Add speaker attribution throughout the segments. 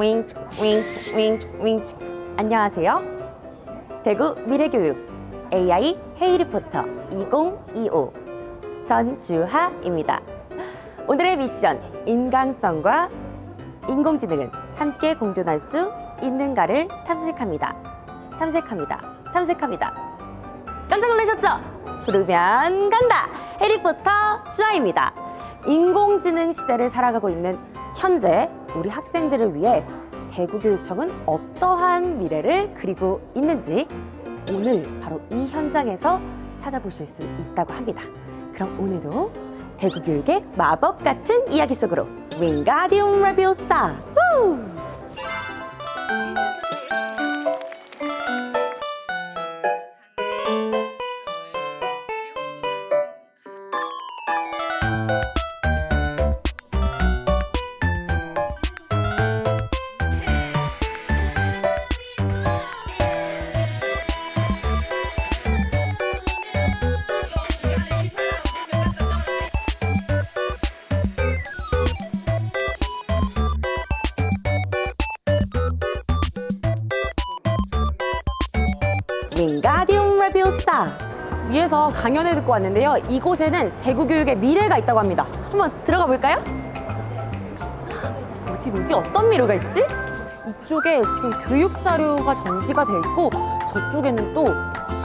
Speaker 1: 윙치 윙치 윙치 윙치 안녕하세요. 대구 미래교육 AI 헤이리포터 2025 전주하입니다. 오늘의 미션 인간성과 인공지능은 함께 공존할 수 있는가를 탐색합니다. 탐색합니다. 탐색합니다. 깜짝 놀라셨죠? 부르면 간다. 해리포터 슈아입니다. 인공지능 시대를 살아가고 있는 현재 우리 학생들을 위해 대구교육청은 어떠한 미래를 그리고 있는지 오늘 바로 이 현장에서 찾아보실 수 있다고 합니다. 그럼 오늘도 대구교육의 마법 같은 이야기 속으로 윙가디움 레비오사 후! 윙가디움 레비오사 위에서 강연을 듣고 왔는데요. 이곳에는 대구 교육의 미래가 있다고 합니다. 한번 들어가 볼까요? 뭐지 뭐지 어떤 미래가 있지? 이쪽에 지금 교육 자료가 전시가 돼 있고 저쪽에는 또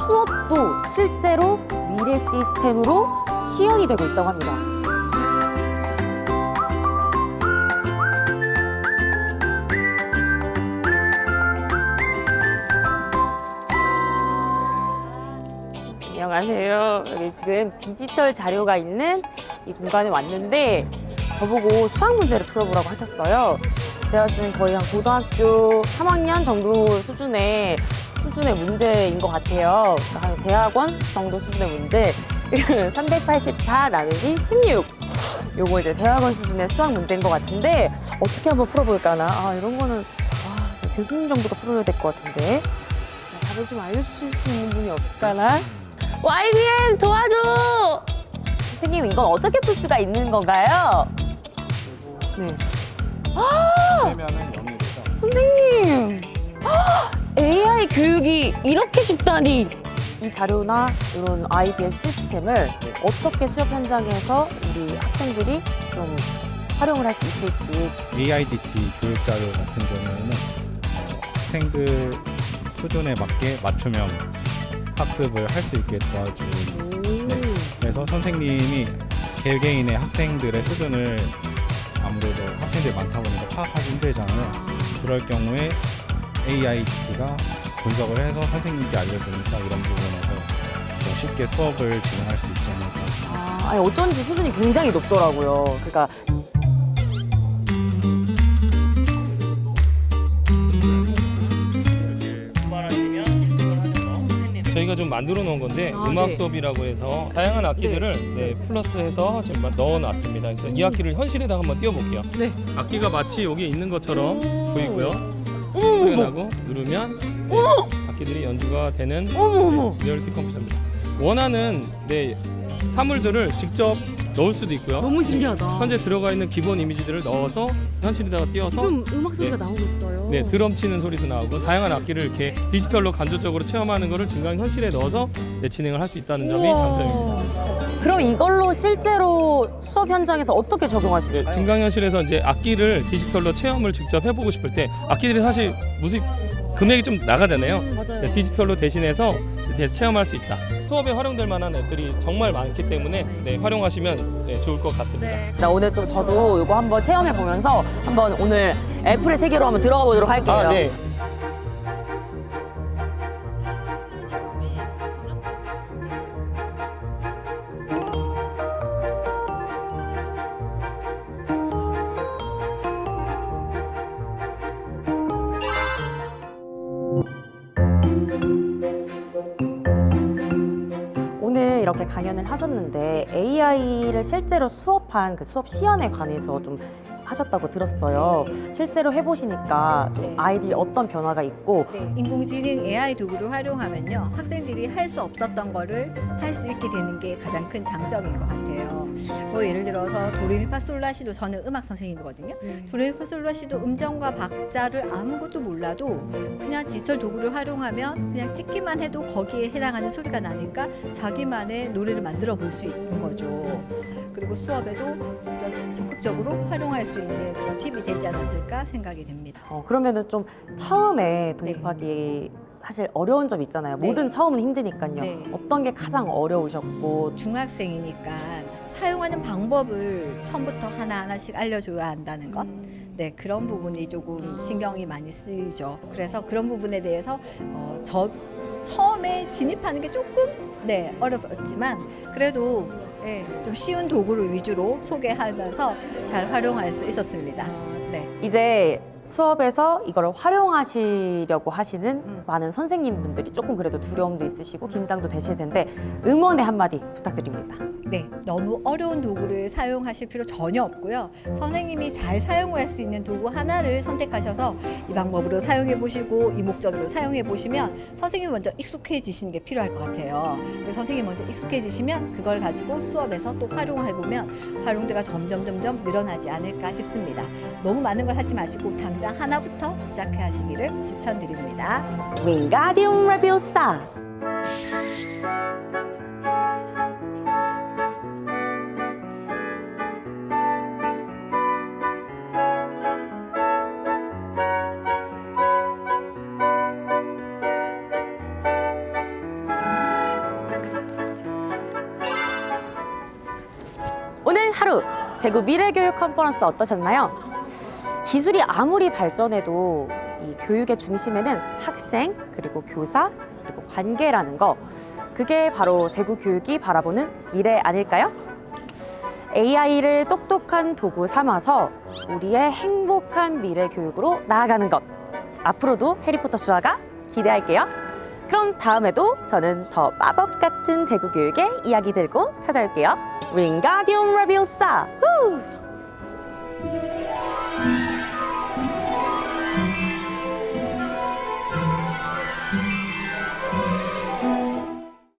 Speaker 1: 수업도 실제로 미래 시스템으로 시연이 되고 있다고 합니다. 안녕하세요. 여기 지금 디지털 자료가 있는 이 공간에 왔는데 저보고 수학 문제를 풀어보라고 하셨어요. 제가 지금 거의 한 고등학교 3학년 정도 수준의 수준의 문제인 것 같아요. 그러니까 한 대학원 정도 수준의 문제. 384 나누기 16. 요거 이제 대학원 수준의 수학 문제인 것 같은데 어떻게 한번 풀어볼까나. 아 이런 거는 아, 저 교수님 정도가 풀어야 될 것 같은데. 자, 답을 좀 알려주실 수 있는 분이 없을까나? YBM 도와줘! 선생님 이건 어떻게 풀 수가 있는 건가요? 네.
Speaker 2: 0이래서
Speaker 1: 선생님! AI 교육이 이렇게 쉽다니! 이 자료나 이런 IBM 시스템을 어떻게 수업 현장에서 우리 학생들이 좀 활용을 할 수 있을지
Speaker 2: AIDT 교육 자료 같은 경우에는 어, 학생들 수준에 맞게 맞춤형 학습을 할 수 있게 도와주는 네. 그래서 선생님이 개개인의 학생들의 수준을 아무래도 학생들이 많다 보니까 파악하기 힘들잖아요. 그럴 경우에 AIDT가 분석을 해서 선생님께 알려주니까 이런 부분에서 더 쉽게 수업을 진행할 수 있지 않을까.
Speaker 1: 아, 아니 어쩐지 수준이 굉장히 높더라고요. 그러니까
Speaker 3: 저희가 좀 만들어 놓은 건데
Speaker 1: 아,
Speaker 3: 음악
Speaker 1: 네.
Speaker 3: 수업이라고 해서 다양한 악기들을 네, 플러스해서 지금 넣어 놨습니다. 그래서 이 악기를 현실에다 한번 띄워 볼게요.
Speaker 1: 네.
Speaker 3: 악기가 마치 여기 있는 것처럼 보이고요.
Speaker 1: 어머
Speaker 3: 소리가 나고 누르면 네, 악기들이 연주가 되는
Speaker 1: 어머 어머
Speaker 3: 네, 리얼티 컴퓨터입니다. 원하는 네, 사물들을 직접 넣을 수도 있고요.
Speaker 4: 너무 신기하다.
Speaker 3: 현재 들어가 있는 기본 이미지들을 넣어서 현실에다가 띄워서
Speaker 4: 지금 음악 소리가
Speaker 3: 네.
Speaker 4: 나오고 있어요.
Speaker 3: 네, 드럼 치는 소리도 나오고 다양한 악기를 이렇게 디지털로 간접적으로 체험하는 것을 증강 현실에 넣어서 네, 진행을 할 수 있다는 점이
Speaker 1: 우와.
Speaker 3: 장점입니다.
Speaker 1: 그럼 이걸로 실제로 수업 현장에서 어떻게 적용할 수
Speaker 3: 네,
Speaker 1: 있어요?
Speaker 3: 증강 현실에서 이제 악기를 디지털로 체험을 직접 해보고 싶을 때 악기들이 사실 무슨 금액이 좀 나가잖아요.
Speaker 4: 음, 맞아요.
Speaker 3: 네, 디지털로 대신해서 이제 체험할 수 있다. 수업에 활용될 만한 앱들이 정말 많기 때문에 네, 활용하시면 네, 좋을 것 같습니다.
Speaker 1: 나 오늘 또 저도 이거 한번 체험해 보면서 한번 오늘 애플의 세계로 한번 들어가 보도록 할게요.
Speaker 3: 아, 네.
Speaker 1: 이렇게 강연을 하셨는데 AI를 실제로 수업한 그 수업 시연에 관해서 좀 하셨다고 들었어요. 실제로 해보시니까 좀
Speaker 5: 네.
Speaker 1: 아이들이 어떤 변화가 있고
Speaker 5: 네, 인공지능 AI 도구를 활용하면요 학생들이 할 수 없었던 거를 할 수 있게 되는 게 가장 큰 장점인 것 같아요. 뭐 예를 들어서 도레미파솔라시도 저는 음악 선생님이거든요. 도레미파솔라시도 음정과 박자를 아무것도 몰라도 그냥 디지털 도구를 활용하면 그냥 찍기만 해도 거기에 해당하는 소리가 나니까 자기만의 노래를 만들어 볼 수 있는 거죠. 그리고 수업에도 좀더 적극적으로 활용할 수 있는 그런 팁이 되지 않았을까 생각이 됩니다.
Speaker 1: 어, 그러면은 좀 처음에 도입하기 사실 어려운 점 있잖아요.
Speaker 5: 네.
Speaker 1: 뭐든 처음은 힘드니까요.
Speaker 5: 네.
Speaker 1: 어떤 게 가장 어려우셨고
Speaker 5: 중학생이니까 사용하는 방법을 처음부터 하나하나씩 알려줘야 한다는 것. 네, 그런 부분이 조금 신경이 많이 쓰이죠. 그래서 그런 부분에 대해서 어, 저 처음에 진입하는 게 조금 네, 어렵지만 그래도 예, 좀 쉬운 도구를 위주로 소개하면서 잘 활용할 수 있었습니다. 네.
Speaker 1: 이제 수업에서 이걸 활용하시려고 하시는
Speaker 5: 음.
Speaker 1: 많은 선생님분들이 조금 그래도 두려움도 있으시고 긴장도 되실 텐데 응원의 한마디 부탁드립니다.
Speaker 5: 네, 너무 어려운 도구를 사용하실 필요 전혀 없고요. 선생님이 잘 사용할 수 있는 도구 하나를 선택하셔서 이 방법으로 사용해 보시고 이 목적으로 사용해 보시면 선생님이 먼저 익숙해지시는 게 필요할 것 같아요. 선생님이 먼저 익숙해지시면 그걸 가지고 수업에서 또 활용해 보면 활용도가 점점 점점 늘어나지 않을까 싶습니다. 너무 많은 걸 하지 마시고 당장 하나부터 시작하시기를 추천드립니다.
Speaker 1: 윙가디움 레비오사 오늘 하루 대구 미래교육 컨퍼런스 어떠셨나요? 기술이 아무리 발전해도 이 교육의 중심에는 학생 그리고 교사 그리고 관계라는 거 그게 바로 대구 교육이 바라보는 미래 아닐까요? AI를 똑똑한 도구 삼아서 우리의 행복한 미래 교육으로 나아가는 것 앞으로도 해리포터 슈아가 기대할게요. 그럼 다음에도 저는 더 마법 같은 대구 교육의 이야기 들고 찾아올게요. 윙가디움 레비오사! 후!